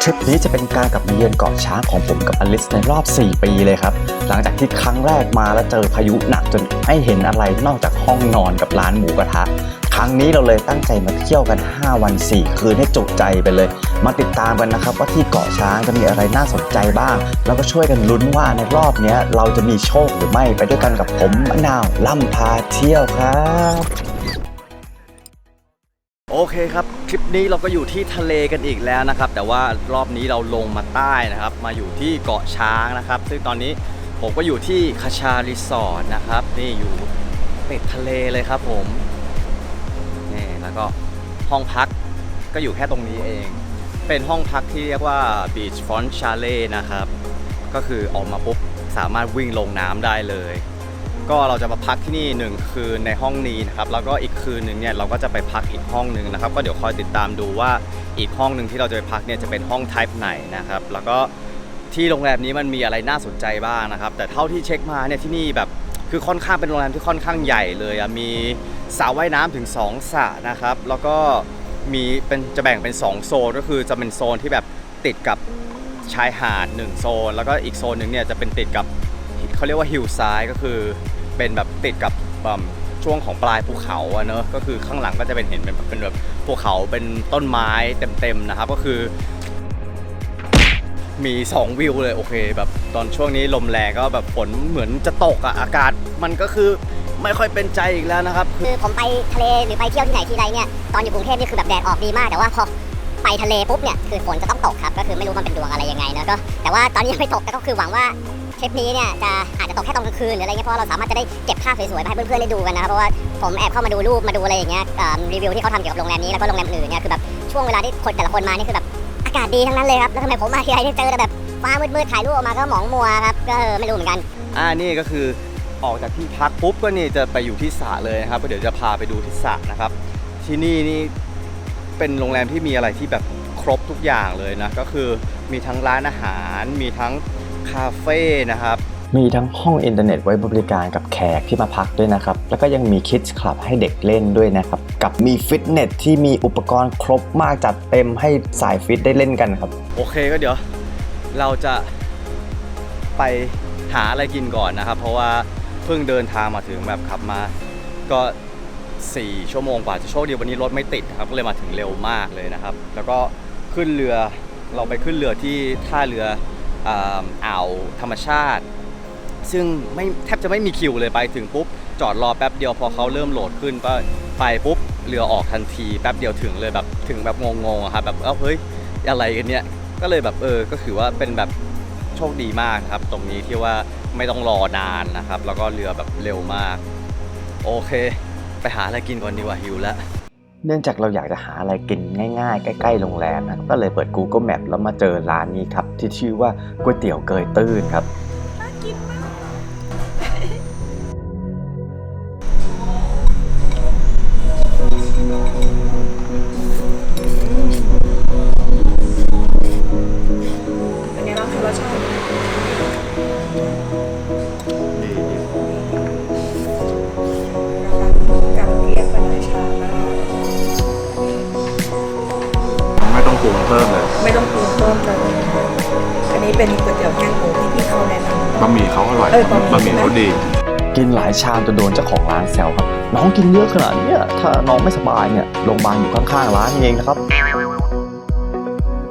ทริปนี้จะเป็นการกลับมาเยือนเกาะช้างของผมกับอลิสในรอบ 4 ปีเลยครับ หลังจากที่ครั้งแรกมาแล้วเจอพายุหนักจนไม่เห็นอะไรนอกจากห้องนอนกับร้านหมูกระทะ ครั้งนี้เราเลยตั้งใจมาเที่ยวกัน 5 วัน 4 คืนให้จุใจไปเลย มาติดตามกันนะครับว่าที่เกาะช้างจะมีอะไรน่าสนใจบ้าง แล้วก็ช่วยกันลุ้นว่าในรอบนี้เราจะมีโชคหรือไม่ไปด้วยกันกับผมมะนาวล่ำพาเที่ยวครับ โอเคครับ คลิปนี้เราก็อยู่ที่ทะเลกันอีกแล้วนะครับ แต่ว่ารอบนี้เราลงมาใต้นะครับ มาอยู่ที่เกาะช้างนะครับ ซึ่งตอนนี้ผมก็อยู่ที่คาชารีสอร์ทนะครับ นี่อยู่ติดทะเลเลยครับผมนี่แล้วก็ห้องพักก็อยู่แค่ตรงนี้เอง เป็นห้องพักที่เรียกว่า Beach Front Chalet นะครับ ก็คือออกมาปุ๊บสามารถวิ่งลงน้ำได้เลย ก็เราจะมาพักที่นี่หนึ่งคืนในห้องนี้นะครับแล้วก็อีกคืนหนึ่งเนี่ยเราก็จะไปพักอีกห้องหนึ่งนะครับ ก็เดี๋ยวคอยติดตามดูว่าอีกห้องหนึ่งที่เราจะไปพักเนี่ยจะเป็นห้อง type ไหนนะครับแล้วก็ที่โรงแรมนี้มันมีอะไรน่าสนใจบ้างนะครับ แต่เท่าที่เช็คมาเนี่ยที่นี่แบบคือค่อนข้างเป็นโรงแรมที่ค่อนข้างใหญ่เลยอะมีสระว่ายน้ำถึง2สระนะครับ แล้วก็มีเป็นจะแบ่งเป็น 2 โซนก็คือจะเป็นโซนที่แบบติดกับชายหาด1โซน แล้วก็อีกโซนหนึ่งเนี่ยจะเป็นติดกับเขาเรียกว่าฮิลไซด์ก็คือ เป็นแบบติดกับช่วงของปลายภูเขาอะเนอะก็คือข้างหลังก็จะเป็นเห็นเป็นเป็นแบบภูเขาเป็นต้นไม้เต็มๆนะครับ ก็คือ มี 2 วิวเลยโอเค แบบตอนช่วงนี้ลมแรงก็แบบฝนเหมือนจะตกอะอากาศมันก็คือไม่ค่อยเป็นใจอีกแล้วนะครับ คือผมไปทะเลหรือไปเที่ยวที่ไหนที่ใดเนี่ยตอนอยู่กรุงเทพนี่คือแบบแดดออกดีมากแต่ว่าพอไปทะเลปุ๊บเนี่ยคือฝนจะต้องตกครับก็คือไม่รู้มันเป็นดวงอะไรยังไงนะก็แต่ว่าตอนนี้ยังไม่ตกแต่ก็คือหวังว่า ทริปนี้เนี่ยจะอาจจะตกแค่ตอนกลางคืนหรืออะไรเงี้ยเพราะเราสามารถจะได้เก็บภาพสวยๆมาให้เพื่อนๆได้ดูกันนะครับเพราะว่าผมแอบเข้ามาดูรูปมาดูอะไรอย่างเงี้ยรีวิวที่เขาทำเกี่ยวกับโรงแรมนี้แล้วก็โรงแรมอื่นเนี่ยคือแบบช่วงเวลาที่คนแต่ละคนมานี่คือแบบอากาศดีทั้งนั้นเลยครับแล้วทำไมผมมาทีไรเนี่เจอแต่แบบฟ้ามืดๆถ่ายรูปออกมาก็หมองมัวครับก็ไม่รู้เหมือนกันอ่านี่ก็คือออกจากที่พักปุ๊บก็นี่จะไปอยู่ที่สระเลยนะครับก็เดี๋ยวจะพาไปดูที่สระนะครับ ที่นี่นี่เป็นโรงแรมที่มีอะไรที่แบบครบทุกอย่างเลยนะก็คือมีทั้งร้านอาหารมีทั้ง คาเฟ่นะครับ มีทั้งห้องอินเทอร์เน็ตไว้บริการกับแขกที่มาพักด้วยนะครับ แล้วก็ยังมีคิดส์คลับให้เด็กเล่นด้วยนะครับ กับมีฟิตเนสที่มีอุปกรณ์ครบมากจัดเต็มให้สายฟิตได้เล่นกันครับ โอเคก็เดี๋ยวเราจะไปหาอะไรกินก่อนนะครับ เพราะว่าเพิ่งเดินทางมาถึงแบบขับมา ก็ 4 ชั่วโมงกว่าจะโชคดีวันนี้รถไม่ติดนะครับก็เลยมาถึงเร็วมากเลยนะครับ แล้วก็ขึ้นเรือเราไปขึ้นเรือที่ท่าเรือ อ่าวธรรมชาติ ซึ่งไม่แทบจะไม่มีคิวเลยไปถึงปุ๊บ จอดรอแป๊บเดียวพอเขาเริ่มโหลดขึ้นก็ไปปุ๊บเรือออกทันทีแป๊บเดียวถึงเลยแบบถึงแบบงงๆอะครับแบบเอ้าเฮ้ยอะไรกันเนี่ยก็เลยแบบเออก็ถือว่าเป็นแบบโชคดีมากครับ ตรงนี้ที่ว่าไม่ต้องรอนานนะครับ แล้วก็เรือแบบเร็วมาก โอเค ไปหาอะไรกินก่อนดีกว่าหิวแล้ว เนื่องจากเราอยากจะหาอะไรกินง่ายๆ ใกล้ๆโรงแรมนะก็เลยเปิด Google Map แล้วมาเจอร้านนี้ครับที่ชื่อว่าก๋วยเตี๋ยวเกยตื้นครับ เพิ่มเลยไม่ต้องปรุงเพิ่มเลย อันนี้เป็นก๋วยเตี๋ยวแห้งหมูที่พี่เขาแนะนำ บะหมี่เขาอร่อยเออบะหมี่บะหมี่เขาดี กินหลายชามจนโดนเจ้าของร้านแซวครับ น้องกินเยอะขนาดเนี้ยถ้าน้องไม่สบายเนี่ยโรงพยาบาลอยู่ข้างๆร้านเองนะครับ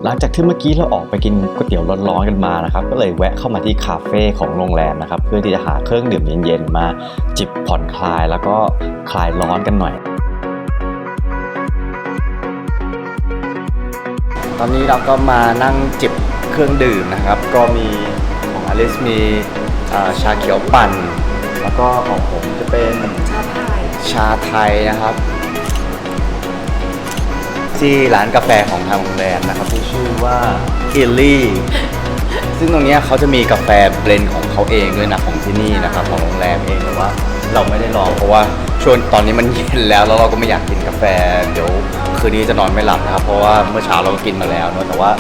หลังจากที่เมื่อกี้เราออกไปกินก๋วยเตี๋ยวร้อนๆกันมานะครับ ก็เลยแวะเข้ามาที่คาเฟ่ของโรงแรมนะครับ เพื่อที่จะหาเครื่องดื่มเย็นๆมาจิบผ่อนคลายแล้วก็คลายร้อนกันหน่อย ตอนนี้เราก็มานั่งจิบเครื่องดื่มนะครับ ก็มีของอลิสมีอ่าชาเขียวปั่น แล้วก็ของผมจะเป็นชาไทยชาไทยนะครับ ที่ร้านกาแฟของทางโรงแรมนะครับที่ชื่อว่าอิลลี่ซึ่งตรงเนี้ยเขาจะมีกาแฟเบลนด์ของเขาเองด้วยนะของที่นี่นะครับของโรงแรมเองแต่ว่าเราไม่ได้ลองเพราะว่าช่วงตอนนี้มันเย็นแล้วแล้วเราก็ไม่อยากกินกาแฟเดี๋ยว คืนนี้จะนอนไม่หลับนะครับ เพราะว่าเมื่อเช้าเราก็กินมาแล้วเนอะแต่ว่า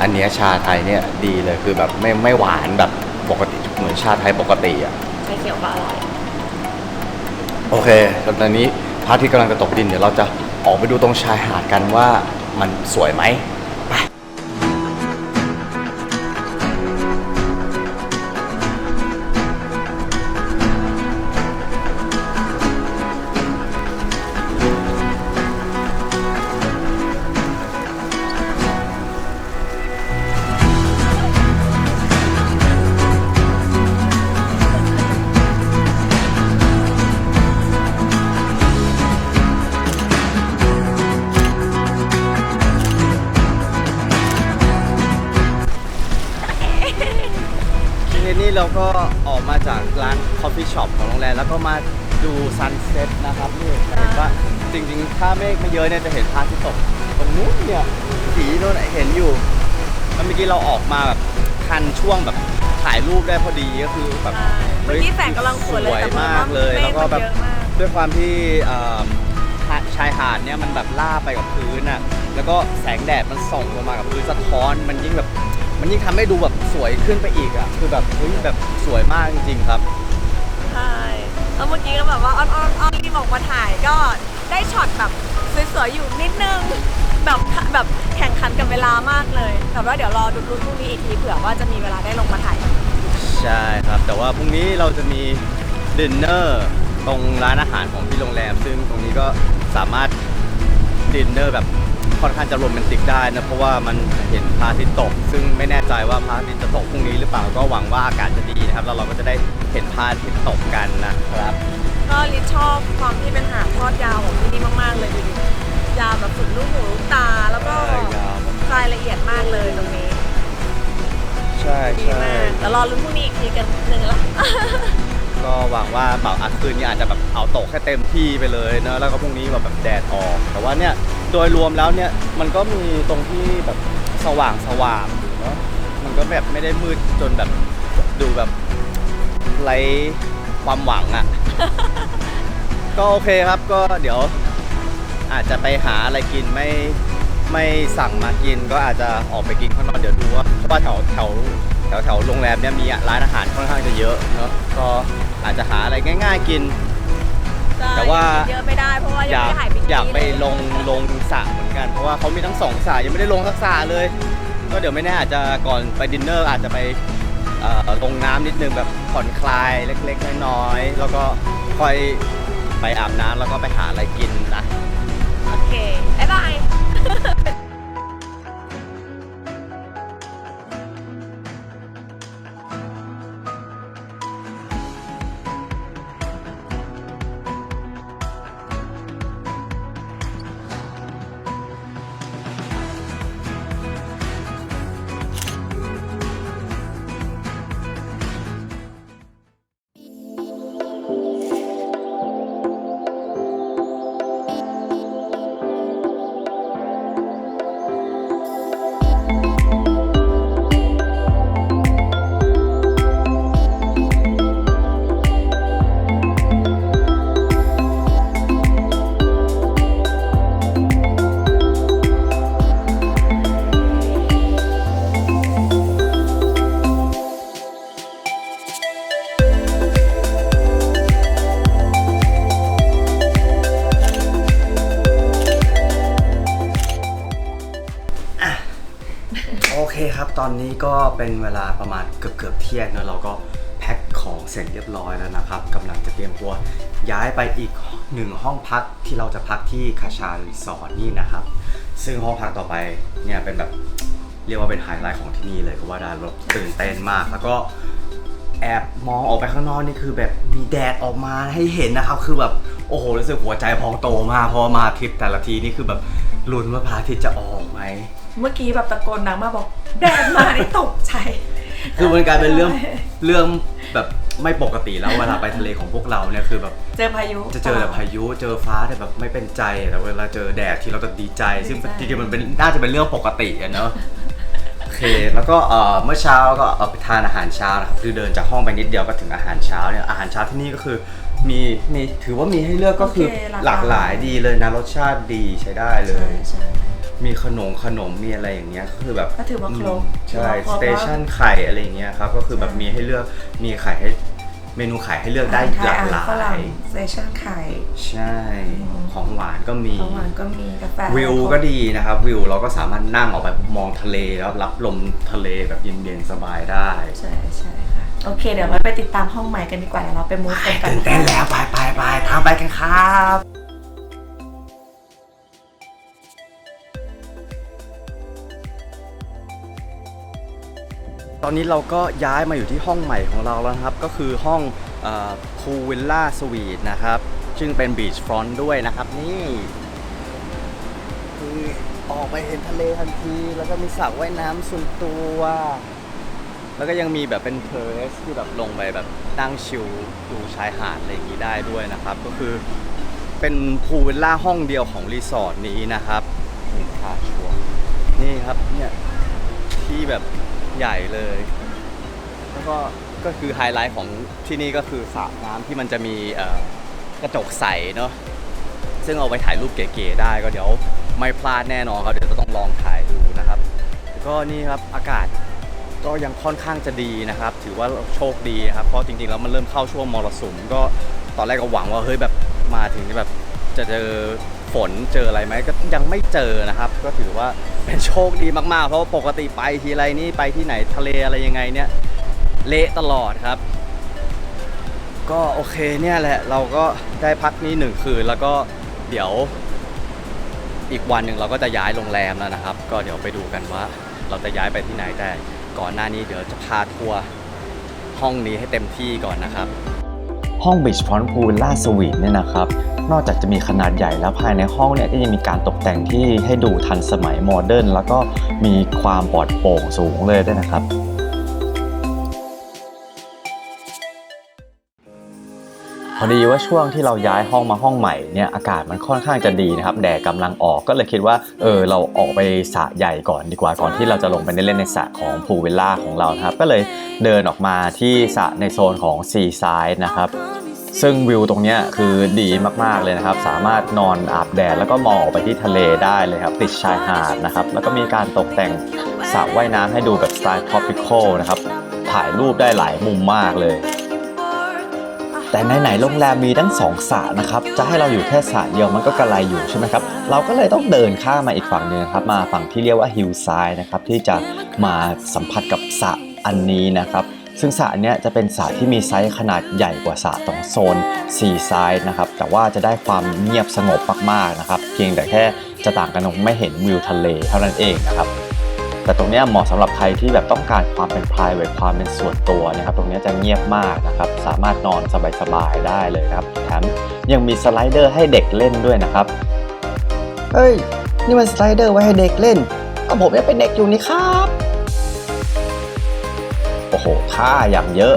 อันเนี้ยชาไทยเนี่ยดีเลยคือแบบไม่ไม่หวานแบบปกติเหมือนชาไทยปกติอะ ชาเขียวก็อร่อย โอเคแล้วตอนนี้พระอาทิตย์กำลังจะตกดิน เดี๋ยวเราจะออกไปดูตรงชายหาดกันว่ามันสวยไหม เราก็ออกมาจากร้านคอฟฟี่ช็อปของโรงแรมแล้วก็มาดูซันเซ็ตนะครับนี่จะเห็นว่าจริงๆ ถ้าเมฆไม่เยอะเนี่ยจะเห็นพระอาทิตย์ตกตรงนู้นเนี่ยสีโน่นเห็นอยู่แล้วเมื่อกี้เราออกมาแบบทันช่วงแบบถ่ายรูปได้พอดีก็คือแบบใช่เมื่อกี้แสงกำลังสวยเลยสวยแต่พอมากเลยมฆแล้วก็แบบมันเยอะมากด้วยความที่เอ่อหาดชายหาดเนี่ยมันแบบล่าไปกับพื้นอะแล้วก็แสงแดดมันส่องลงมากับพื้นสะท้อนมันยิ่งแบบมันยิ่งทำให้ดูแบบส วยขึ้นไปอีกอะคือแบบเฮ้ยแบบสวยมากจริงๆครับ ใช่แล้วเมื่อกี้ก็แบบว่าอ้อนอ้อนอ้อนรีบออกมาถ่ายก็ได้ช็อตแบบสวยๆอยู่นิดนึงแบบแบบแข่งขันกับเวลามากเลยแต่ว่าเดี๋ยวรอดูรุ่นพรุ่งนี้อีกทีเผื่อว่าจะมีเวลาได้ลงมาถ่ายใช่ครับ แต่ว่าพรุ่งนี้เราจะมีดินเนอร์ตรงร้านอาหารของที่โรงแรม ซึ่งตรงนี้ก็สามารถดินเนอร์แบบ ค่อนข้างจะโรแมนติกได้นะเพราะว่ามันเห็นพระอาทิตย์ตก ซึ่งไม่แน่ใจว่าพระอาทิตย์จะตกพรุ่งนี้หรือเปล่าก็หวังว่าอากาศจะดีนะครับแล้วเราก็จะได้เห็นพระอาทิตย์ตกกันนะครับ ก็ลิศชอบความที่เป็นหาดทอดยาวของที่นี่มากๆเลยดูดิยาวแบบสุดลูกหูลูกตา แล้วก็ใช่ครับ รายละเอียดมากเลยตรงนี้ใช่ดีใช่มากแต่รอลุ้นพรุ่งนี้อีกทีกันหนึ่งละก็หวังว่าแบบอาคืนนี้อาจจะแบบเอาตกแค่เต็มที่ไปเลยเนอะแล้วก็พรุ่งนี้แบบแบบแดดออก แต่ว่าเนี่ย โดยรวมแล้วเนี่ยมันก็มีตรงที่แบบสว่างสว่างอยู่เนาะมันก็แบบไม่ได้มืดจนแบบดูแบบไร้ความหวังอะ่ะ ก็โอเคครับก็เดี๋ยวอาจจะไปหาอะไรกินไม่ไม่สั่งมากินก็อาจจะออกไปกินข้างนอกเดี๋ยวดูว่าเพราะว่าแถวแถวแถวแถวโรงแรมเนี่ยมีร้านอาหารค่อนข้างจะเยอะเนาะก็อาจจะหาอะไรง่าย ๆ กิน แต่ว่า เยอะไม่ได้เพราะว่าอยังยากไม่ได้หายไปอยากไปเลยลงลงสระเหมือนกัน เพราะว่าเขามีทั้งสองสระยังไม่ได้ลงสักสระเลย ก็เดี๋ยวไม่แน่อาจจะก่อนไปดินเนอร์อาจจะไปเอ่อลงน้ำนิดนึงแบบผ่อนคลายเล็กๆน้อยๆแล้วก็ค่อยไปอาบน้ำแล้วก็ไปหาอะไรกินนะ โอเค อนนี้ก็เป็นเวลาประมาณเกือบเกือบเที่ยงนะเราก็แพ็คของเสร็จเรียบร้อยแล้วนะครับกำลังจะเตรียมตัวย้ายไปอีกหนึ่งห้องพักที่เราจะพักที่คาชารีสอร์ทนี่นะครับ ซึ่งห้องพักต่อไปเนี่ยเป็นแบบเรียกว่าเป็นไฮไลท์ของที่นี่เลยก็ว่าได้เราตื่นเต้นมาก แล้วก็แอบมองออกไปข้างนอกนี่คือแบบมีแดดออกมาให้เห็นนะครับ คือแบบโอ้โหรู้สึกหัวใจพองโตมากพราะว่ามาทริปแต่ละทีนี่คือแบบลุ้นว่าพระอาทิตย์จะออกไหม เมื่อกี้แบบตะโกนดังมากบอกแดดมานี่ตกใจ คือมันกลายเป็นเรื่องเรื่องแบบไม่ปกติแล้วเวลาไปทะเลของพวกเราเนี่ยคือแบบเจอพายุจะเจอแต่พายุเจอฟ้าแต่แบบไม่เป็นใจแต่เวลาเจอแดดที่เราจะดีใจ ซึ่งดีใจจริงๆมันเป็นน่าจะเป็นเรื่องปกติอะเนาะโอเคแล้วก็เอ่อเมื่อเช้าก็เอาไปทานอาหารเช้านะครับคือเดินจากห้องไปนิดเดียวก็ถึงอาหารเช้าเนี่ยอาหารเช้าที่นี่ก็คือมีมีถือว่ามีให้เลือกก็คือโอเคหลากหลายดีเลยนะรสชาติดีใช้ได้เลใช่ยใช่ มีขนมขนมมีอะไรอย่างเงี้ยก็คือแบบก็ถือว่าครบอืมใช่ถือว่าครบ สเตชันไข่อะไรอย่างเงี้ยครับก็คือแบบใช่มีให้เลือกมีไข่ให้เมนูไข่ให้เลือกได้หลากหลาฝรั่ยงสเตชันไข่ใช่ ของหวานก็มี ของหวานก็มีกาแฟวิวก็ดีนะครับวิวเราก็สามารถนั่งออกไปมองทะเลแล้วรับลมทะเลแบบเย็นๆสบายได้ใช่ใช่ค่ะโอเค เดี๋ยวเราไปติดตามห้องใหม่กันดีกว่าเดี๋ยวเราไปมูฟกันกัน ตื่นเต้นแล้วไปไปไปตามไปกันครับ อนนี้เราก็ย้ายมาอยู่ที่ห้องใหม่ของเราแล้วนะครับ ก็คือห้องพูวิลล่าสวีทนะครับซึ่งเป็นบีชฟรอนต์ด้วยนะครับ นี่คือออกไปเห็นทะเลทันที แล้วก็มีสระว่ายน้ำส่วนตัว แล้วก็ยังมีแบบเป็นเพลสที่แบบลงไปแบบนั่งชิลดูชายหาดอะไรอย่างนี้ได้ด้วยนะครับ ก็คือเป็นพูวิลล่าห้องเดียวของรีสอร์ทนี้นะครับนี่ค่าชัวนี่ครับเนี่ยที่แบบ ใหญ่เลย แล้วก็ก็คือไฮไลท์ของที่นี่ก็คือสระน้ำที่มันจะมีเอ่อกระจกใสเนาะซึ่งเอาไปถ่ายรูปเก๋ๆได้ก็เดี๋ยวไม่พลาดแน่นอนครับเดี๋ยวจะต้องลองถ่ายดูนะครับแล้วก็นี่ครับอากาศก็ยังค่อนข้างจะดีนะครับ ถือว่าโชคดีนะครับเพราะจริงๆแล้วมันเริ่มเข้าช่วงมรสุมก็ตอนแรกก็หวังว่าเฮ้ยแบบมาถึงแบบจะเจอ ฝนเจออะไรไหมก็ยังไม่เจอนะครับ ก็ถือว่าเป็นโชคดีมากๆ เพราะว่าปกติไปทีไรนี่ไปที่ไหนทะเลอะไรยังไงเนี่ยเละตลอดครับ ก็โอเคเนี่ยแหละ เราก็ได้พักนี้หนึ่งคืน แล้วก็เดี๋ยวอีกวันหนึ่งเราก็จะย้ายโรงแรมแล้วนะครับ ก็เดี๋ยวไปดูกันว่า เราจะย้ายไปที่ไหนแต่ก่อนหน้านี้เดี๋ยวจะพาทัวร์ห้องนี้ให้เต็มที่ก่อนนะครับ ห้องบิชฟอนพูลล่าสวีทเนี่ยนะครับนอกจากจะมีขนาดใหญ่แล้วภายในห้องเนี่ยก็ยังมีการตกแต่งที่ให้ดูทันสมัยโมเดิร์นแล้วก็มีความปลอดโปร่งสูงเลยด้วยนะครับ อดีว่าช่วงที่เราย้ายห้องมาห้องใหม่เนี่ยอากาศมันค่อนข้างจะดีนะครับแดดกำลังออกก็เลยคิดว่าเออเราออกไปสระใหญ่ก่อนดีกว่าก่อนที่เราจะลงไปเล่นในสระของพูลวิลล่าของเรานะครับก็เลยเดินออกมาที่สระในโซนของซีไซด์นะครับซึ่งวิวตรงนี้คือดีมากๆเลยนะครับ สามารถนอนอาบแดดแล้วก็มองออกไปที่ทะเลได้เลยครับ ติดชายหาดนะครับ แล้วก็มีการตกแต่งสระว่ายน้ำให้ดูแบบสไตล์ tropical นะครับ ถ่ายรูปได้หลายมุมมากเลย แต่ไหนๆโรงแรมมีทั้งสองสระนะครับ จะให้เราอยู่แค่สระเดียวมันก็กระไรอยู่ใช่ไหมครับ เราก็เลยต้องเดินข้ามมาอีกฝั่งหนึ่งครับ มาฝั่งที่เรียกว่าฮิลไซด์นะครับ ที่จะมาสัมผัสกับสระอันนี้นะครับ ซึ่งสระเนี้ยจะเป็นสระที่มีไซส์ขนาดใหญ่กว่าสระตรงโซนซีไซด์นะครับ แต่ว่าจะได้ความเงียบสงบมากๆนะครับ เพียงแต่แค่จะต่างกันตรงไม่เห็นวิวทะเลเท่านั้นเองนะครับ แต่ตรงเนี้ยเหมาะสำหรับใครที่แบบต้องการความเป็น private ความเป็นส่วนตัวนะครับตรงเนี้ยจะเงียบมากนะครับสามารถนอนสบายๆได้เลยครับแถมยังมีสไลเดอร์ให้เด็กเล่นด้วยนะครับเฮ้ยนี่มันสไลเดอร์ไว้ให้เด็กเล่นก็ผมยังเป็นเด็กอยู่นี่ครับโอ้โหท่าอย่างเยอะ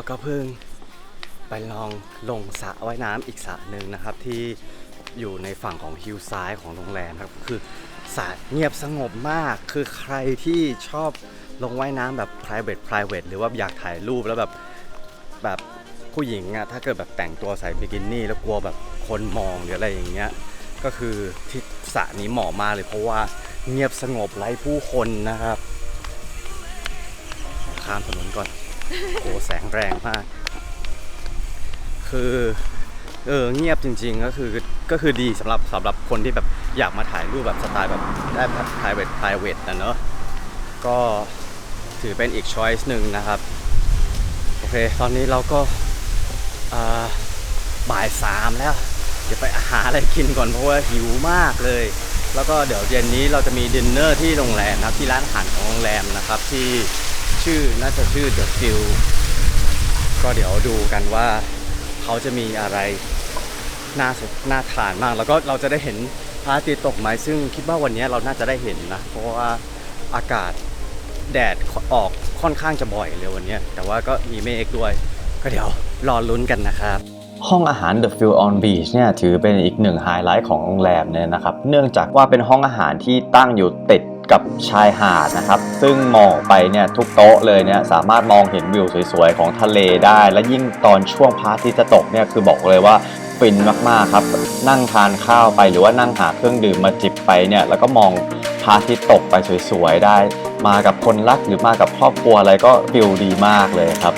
เราก็เพิ่งไปลองลงสระว่ายน้ำอีกสระหนึ่งนะครับ ที่อยู่ในฝั่งของฮิลไซด์ของโรงแรมครับคือสระเงียบสงบมาก คือใครที่ชอบลงว่ายน้ำแบบ private private หรือว่าอยากถ่ายรูปแล้วแบบแบบผู้หญิงอะถ้าเกิดแบบแต่งตัวใส่บิกินี่ แล้วกลัวแบบคนมองหรืออะไรอย่างเงี้ยก็คือที่สระนี้เหมาะมากเลยเพราะว่าเงียบสงบไร้ผู้คนนะครับ ข้ามถนนก่อน โอ้แสงแรงมาก คือเออเงียบจริง ๆ ก็คือก็คือดีสำหรับสำหรับคนที่แบบอยากมาถ่ายรูปแบบสไตล์แบบได้แบบ private private นะเนอะก็ถือเป็นอีก choice หนึ่งนะครับ โอเค ตอนนี้เราก็บ่ายสามแล้ว เดี๋ยวไปหาอะไรกินก่อนเพราะว่าหิวมากเลย แล้วก็เดี๋ยวเย็นนี้เราจะมีดินเนอร์ที่โรงแรมนะครับที่ร้านอาหารของโรงแรมนะครับที่ ชื่อน่าจะชื่อ The f i l ก็เดี๋ยวดูกันว่าเขาจะมีอะไรน่าสนน่าทานมาก แล้วก็เราจะได้เห็นพระอาทิตย์ตกไหมซึ่งคิดว่าวันนี้เราน่าจะได้เห็นนะ เพราะว่าอากาศแดดออกค่อนข้างจะบ่อยเลยวันนี้ แต่ว่าก็มีเมฆด้วย ก็เดี๋ยวรอลุ้นกันนะครับ ห้องอาหาร The Field on Beach เนี่ยถือเป็นอีกหนึ่งไฮไลท์ของโรงแรมเนี่ยนะครับ เนื่องจากว่าเป็นห้องอาหารที่ตั้งอยู่ติด กับชายหาดนะครับ ซึ่งมองไปเนี่ยทุกโต๊ะเลยเนี่ยสามารถมองเห็นวิวสวยๆ ของทะเลได้ และยิ่งตอนช่วงพระอาทิตย์จะตกเนี่ยคือบอกเลยว่าฟินมากๆครับ นั่งทานข้าวไปหรือว่านั่งหาเครื่องดื่มมาจิบไปเนี่ยแล้วก็มองพระอาทิตย์ตกไปสวยๆได้ มากับคนรักหรือมากับครอบครัวอะไรก็ฟิลดีมากเลยครับ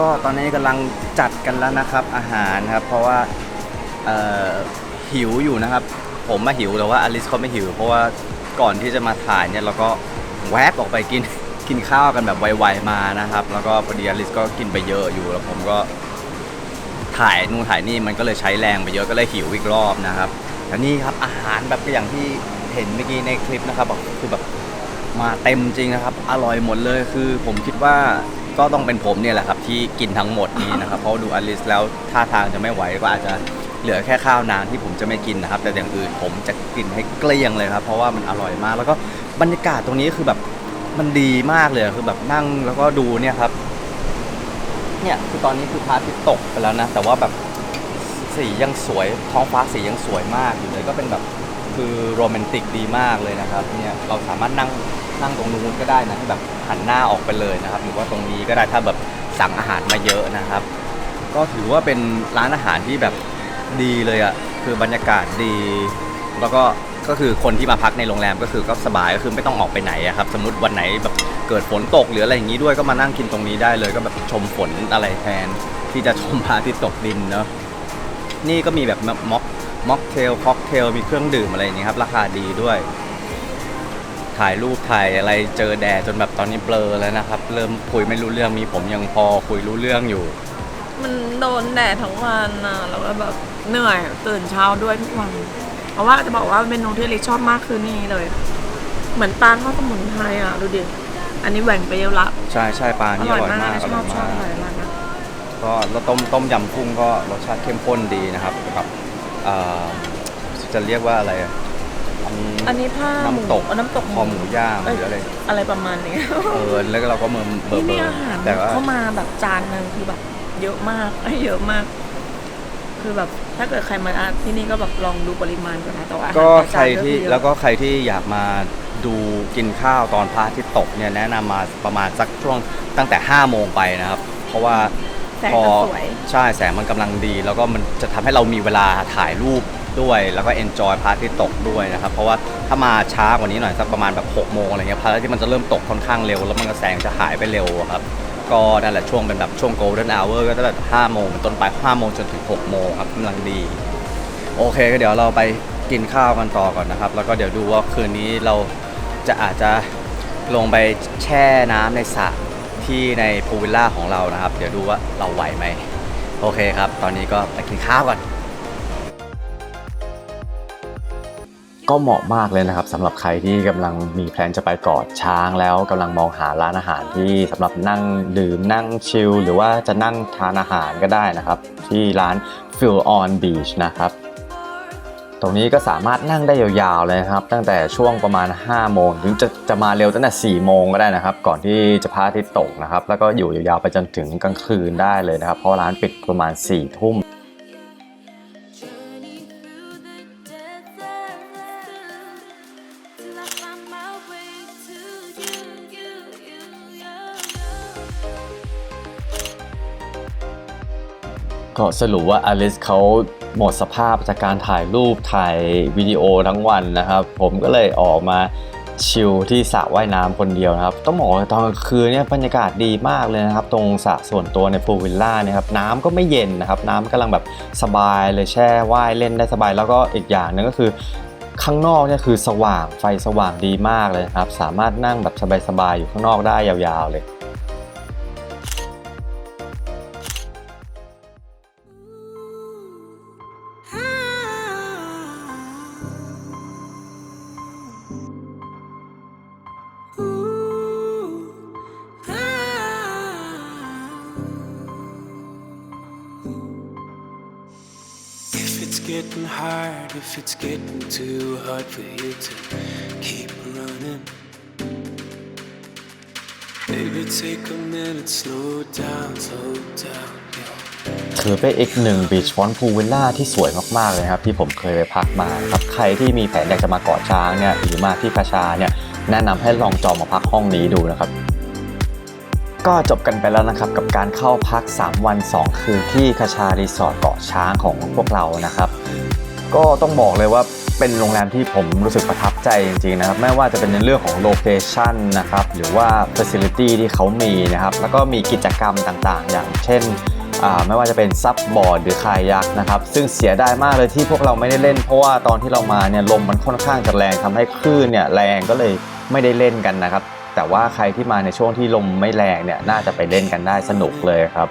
ก็ตอนนี้กำลังจัดกันแล้วนะครับอาหารครับ เพราะว่าเอ่อหิวอยู่นะครับ ผมมาหิวแต่ว่าอลิสเขาไม่หิว เพราะว่าก่อนที่จะมาถ่ายเนี่ยเราก็แวบออกไปกิน กินข้าวกันแบบไวๆมานะครับ แล้วก็พอดีอลิสก็กินไปเยอะอยู่แล้วผมก็ถ่ายนู่นถ่ายนี่มันก็เลยใช้แรงไปเยอะก็เลยหิวอีกรอบนะครับแล้วนี่ครับอาหารแบบอย่างที่เห็นเมื่อกี้ในคลิปนะครับคือแบบมาเต็มจริงนะครับ อร่อยหมดเลยคือผมคิดว่า ก็ต้องเป็นผมเนี่ยแหละครับที่กินทั้งหมดนี้นะครับเพราะดูอลิสแล้วท่าทางจะไม่ไหวก็อาจจะเหลือแค่ข้าวนางที่ผมจะไม่กินนะครับ แต่อย่างอื่นผมจะกินให้เกลี้ยงเลยครับ เพราะว่ามันอร่อยมาก แล้วก็บรรยากาศตรงนี้คือแบบมันดีมากเลยคือแบบนั่งแล้วก็ดูเนี่ยครับ เนี่ยคือตอนนี้คือพระอาทิตย์ตกไปแล้วนะ แต่ว่าแบบสียังสวยท้องฟ้าสียังสวยมากอยู่เลยก็เป็นแบบคือโรแมนติกดีมากเลยนะครับ เนี่ยเราสามารถนั่งนั่งตรงนู้นก็ได้นะแบบ หันหน้าออกไปเลยนะครับหรือว่าตรงนี้ก็ได้ถ้าแบบสั่งอาหารมาเยอะนะครับ ก็ถือว่าเป็นร้านอาหารที่แบบดีเลยอะ่ะคือบรรยากาศดี แล้วก็ก็คือคนที่มาพักในโรงแรมก็คือก็สบายก็คือไม่ต้องออกไปไหนอะครับ สมมติวันไหนแบบเกิดฝนตกหรืออะไรอย่างนี้ด้วยก็มานั่งกินตรงนี้ได้เลย ก็แบบชมฝนอะไรแทน ที่จะชมพระอาทิตย์ตกดินเนาะนี่ก็มีแบบม็อกม็อกเทลค็อกเทลมีเครื่องดื่มอะไรอย่างนี้ครับราคาดีด้วย ถ่ายรูปถ่ายอะไรเจอแดดจนแบบตอนนี้เบลอแล้วนะครับ เริ่มคุยไม่รู้เรื่องมีผมยังพอคุยรู้เรื่องอยู่ มันโดนแดดทั้งวันนะแล้วก็แบบเหนื่อยตื่นเช้าด้วยทุกวัน เพราะว่าจะบอกว่าเมนูที่ลิชอบมากคือนี่เลย เหมือนปลาทอดสมุนไพรอะดูดิอันนี้แหว่งไปเยอะละใช่ใช่ปลาอนี่ร่ออยร่อยมากมากชออบชร่ออบยอมากร่อยมากนะก็แล้วต้มต้มยำกุ้งก็รสชาติเข้มข้นดีนะครับกับเอ่อจะเรียกว่าอะไร อะอันนี้อันนี้ผ้าหมูน้ำตกเออน้ำตกคอหมูย่างหเอ้ยรืออะไร อะไรประมาณนี้เออ แล้วก็เราก็เมือเบอนี่ร์เบอนี่ร์อาหารแต่ว่า เข้ามาแบบจานหนึ่งคือแบบ เยอะมาก เยอะมาก คือแบบถ้าเกิดใครมาที่นี่ก็แบบลองดูปริมาณก่อนนะแต่ว่าอาหารก็ต่อใครจานที่อเยอะ แล้วก็ใครที่อยากมาดูกินข้าวตอนพระอาทิตย์ตกเนี่ยแนะนำมาประมาณสักช่วงตั้งแต่5โมงไปนะครับ เพราะว่าแสงพอจะสวย ใช่แสงมันกำลังดี แล้วก็มันจะทำให้เรามีเวลาถ่ายรูป ด้วย แล้วก็เอนจอยพระอาทิตย์ตกด้วยนะครับ เพราะว่าถ้ามาช้ากว่านี้หน่อยสักประมาณแบบ6โมงอะไรเงี้ยพระอาทิตย์มันจะเริ่มตกค่อนข้างเร็ว แล้วมันก็แสงจะหายไปเร็วอะครับก็นั่นแหละช่วงเป็นแบบช่วง golden hour ก็ตั้งแต่5โมงเป็นต้นไป5โมงจนถึง6โมงครับกำลังดี โอเคก็เดี๋ยวเราไปกินข้าวกันต่อก่อนนะครับ แล้วก็เดี๋ยวดูว่าคืนนี้เราจะอาจจะลงไปแช่น้ำในสระที่ในพูลวิลล่าของเรานะครับ เดี๋ยวดูว่าเราไหวไหมโอเคครับ ตอนนี้ก็ไปกินข้าวก่อน ก็เหมาะมากเลยนะครับสำหรับใครที่กำลังมีแพลนจะไปเกาะช้างแล้วกำลังมองหาร้านอาหารที่สำหรับนั่งดื่มนั่งชิลหรือว่าจะนั่งทานอาหารก็ได้นะครับ ที่ร้าน Feel on Beach นะครับตรงนี้ก็สามารถนั่งได้ยาวๆเลยนะครับ ตั้งแต่ช่วงประมาณ 5 โมงหรือจะจะมาเร็วตั้งแต่ 4 โมงก็ได้นะครับ ก่อนที่จะพระอาทิตย์ตกนะครับ แล้วก็อยู่ยาวๆไปจนถึงกลางคืนได้เลยนะครับ เพราะร้านปิดประมาณ 4 ทุ่ม ก็สรุปว่าอลิสเขาหมดสภาพจากการถ่ายรูปถ่ายวิดีโอทั้งวันนะครับ ผมก็เลยออกมาชิลที่สระว่ายน้ำคนเดียวนะครับ ต้องบอกว่าตอนกลางคืนเนี่ยบรรยากาศดีมากเลยนะครับ ตรงสระส่วนตัวในพูลวิลล่าเนี่ยครับน้ำก็ไม่เย็นนะครับ น้ำกำลังแบบสบายเลยแช่ว่ายเล่นได้สบาย แล้วก็อีกอย่างหนึงก็คือข้างนอกเนี่ยคือสว่างไฟสว่างดีมากเลยครับ สามารถนั่งแบบสบายๆอยู่ข้างนอกได้ยาวๆเลย hard, if it's getting too hard for you to keep running, maybe take a minute, slow down, slow down, yeah. ถือเป็นอีกหนึ่งบีชฟอนพูวิลล่าที่สวยมากๆเลยครับ ที่ผมเคยไปพักมาครับใครที่มีแผนอยากจะมาเกาะช้างเนี่ยหรือมาที่คาชาเนี่ยแนะนำให้ลองจองมาพักห้องนี้ดูนะครับก็จบกันไปแล้วนะครับกับการเข้าพัก 3 วัน 2 คืนที่คาชารีสอร์ทเกาะช้างของพวกเรานะครับ ก็ต้องบอกเลยว่าเป็นโรงแรมที่ผมรู้สึกประทับใจจริงๆนะครับไม่ว่าจะเป็นในเรื่องของโลเคชันนะครับหรือว่า Facility ที่เขามีนะครับแล้วก็มีกิจกรรมต่างๆ อย่างเช่นไม่ว่าจะเป็นซับบอร์ดหรือคายักนะครับซึ่งเสียดายมากเลยที่พวกเราไม่ได้เล่น เพราะว่าตอนที่เรามาเนี่ยลมมันค่อนข้างจะแรงทำให้คลื่นเนี่ยแรงก็เลยไม่ได้เล่นกันนะครับแต่ว่าใครที่มาในช่วงที่ลมไม่แรงเนี่ยน่าจะไปเล่นกันได้สนุกเลยครับ